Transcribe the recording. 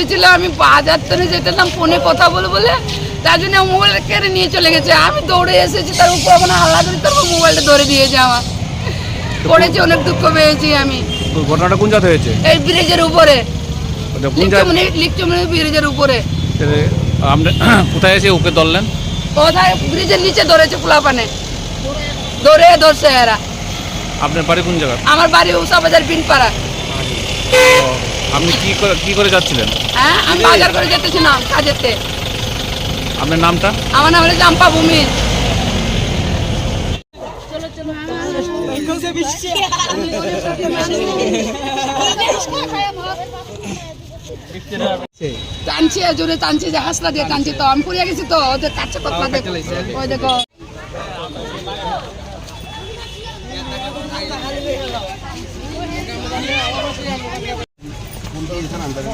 হয়েছিল আমি বাজার তো যেতেলাম ফোনে কথা বলে বলে। তার জন্য মোবাইল কেড়ে নিয়ে চলে গেছে। আমি দৌড়ে এসেছি তার উপর ওখানে হাল্লা করি তারপর মোবাইলটা ধরে দিয়েছে আমার। পড়েছি অনেক দুঃখ পেয়েছি আমি। ঘটনাটা কোন জাত হয়েছে? এই ব্রিজের উপরে। লিকচমনি লিকচমনি ব্রিজের উপরে। আপনি কোথায় এসে ওকে ধরলেন? কোথায়? ব্রিজের নিচে ধরেছে পোলাপানে। ধরে ধরছে এরা। আপনার বাড়ি কোন জায়গা? আমার বাড়ি উষা বাজার পিনপাড়া আপনি কি করে কি করে যাচ্ছিলেন? হ্যাঁ আমি বাজার করে যেতেছিলাম কাজেতে। আপনার নামটা? আমার নাম হলো চাম্পা ভূমি। টানছি জোরে টানছি যে হাসলা দিয়ে টানছি তো। আমি পড়ে গেছি তো ওদের কাছে কথা দেখো। ওই দেখো